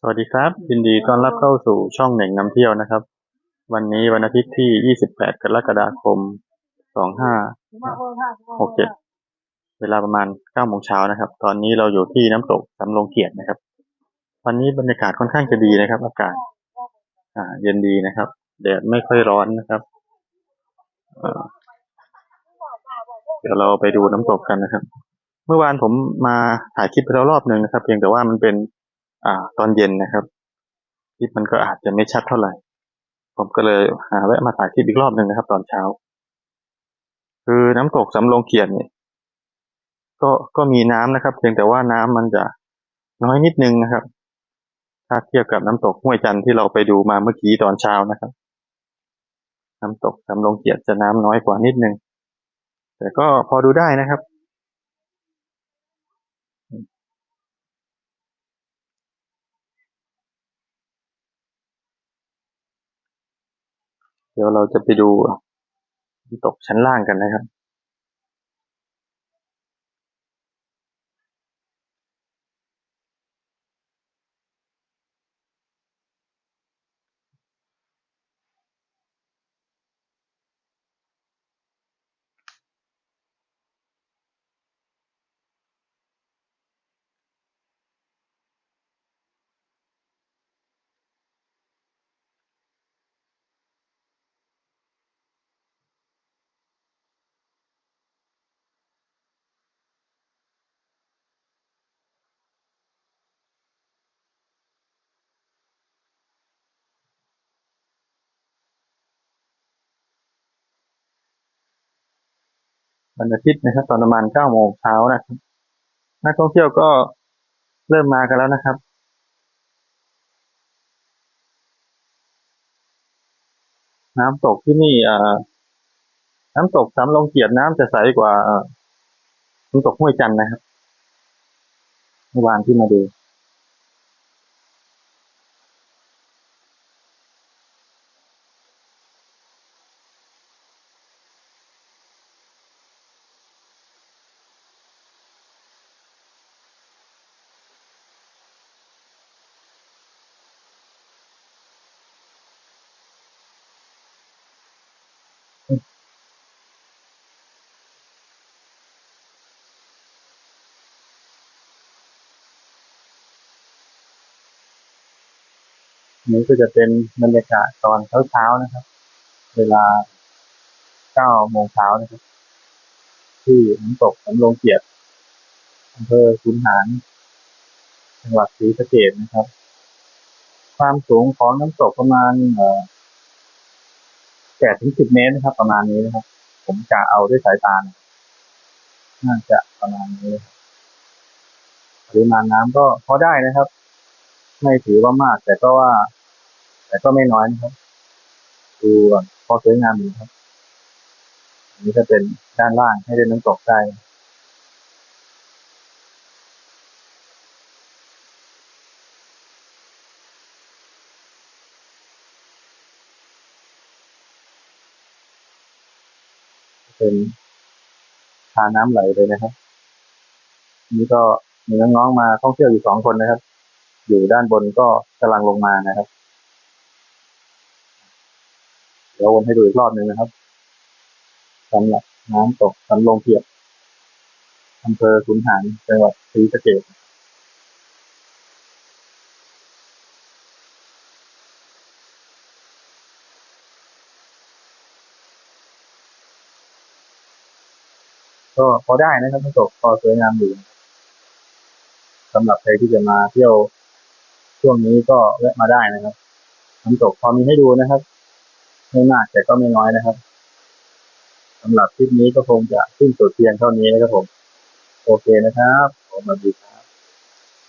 สวัสดีครับ ยินดีต้อนรับเข้าสู่ช่องเหน่งนำเที่ยวนะครับ วันนี้วันอาทิตย์ที่ 28 กรกฎาคม 2567 เวลาประมาณ9โมงเช้านะครับ ตอนนี้เราอยู่ที่น้ำตกสำโรงเกียรตินะครับ วันนี้บรรยากาศค่อนข้างจะดีนะครับ อากาศอ่า เย็นดีนะครับแดดไม่ค่อยร้อนนะครับเอ่อเดี๋ยวเราไปดูน้ำตกกันนะครับ เมื่อวานผมมาถ่ายคลิปไปแล้วรอบหนึ่งนะครับ เพียงแต่ว่ามันเป็น อ่า ตอนเย็นนะครับคลิปมันก็อาจจะไม่ชัดเท่าไหร่ ผมก็เลยหาแวะมาถ่ายคลิปอีกรอบหนึ่งนะครับ ตอนเช้า คือน้ำตกสำโรงเกียรติเนี่ยก็ก็มีน้ำนะครับ เพียงแต่ว่าน้ำมันจะน้อยนิดนึงนะครับ ถ้าเทียบกับน้ำตกห้วยจันทร์ที่เราไปดูมาเมื่อกี้ตอนเช้านะครับ น้ำตกสำโรงเกียรติจะน้ำน้อยกว่านิดนึงแต่ก็พอดูได้นะครับ เดี๋ยวเราจะไปดูตกชั้นล่างกันนะครับ วันอาทิตย์นะครับ ตอนประมาณเก้าโมงเช้านะครับนักท่องเที่ยวก็เริ่มมากันแล้วนะครับ น้ำตกที่นี่น้ำตกสำโรงเกียรติน้ำจะใสกว่าน้ำตกห้วยจันนะครับเมื่อวานที่มาดู นี่ก็จะเป็นบรรยากาศตอนเช้าๆนะครับ เวลาเก้าโมงเช้านะครับ ที่น้ำตกสำโรงเกียรติอำเภอขุนหารจังหวัดศรีสะเกษนะครับ ความสูงของน้ำตกประมาณเอ่อแปดถึงสิบเมตรนะครับ ประมาณนี้นะครับ ผมกะเอาด้วยสายตาน่าจะประมาณนี้ปริมาณน้ำก็พอได้นะครับ ไม่ถือว่ามากแต่ก็ว่า แต่ก็ไม่น้อยนะครับ ดูพอสวยงามอยู่ครับ อันนี้ก็เป็นด้านล่างให้เล่นน้ำตกได้เป็นทาน้ำไหลเลยนะครับ นี่ก็มีน้องๆมาท่องเที่ยวอยู่สองคนนะครับ อยู่ด้านบนก็กำลังลงมานะครับ เดี๋ยววนให้ดูอีกรอบหนึ่งนะครับสำหรับน้ำตกสำโรงเกียรติอำเภอขุนหารจังหวัดศรีสะเกษก็พอได้นะครับน้ำตกพอสวยงามอยู่สำหรับใครที่จะมาเที่ยวช่วงนี้ก็แวะมาได้นะครับน้ำตกพอมีให้ดูนะครับ ไม่มากแต่ก็ไม่น้อยนะครับสำหรับคลิปนี้ก็คงจะสิ้นสุดเพียงเท่านี้นะครับผม โอเคนะครับ ผมสวัสดีครับ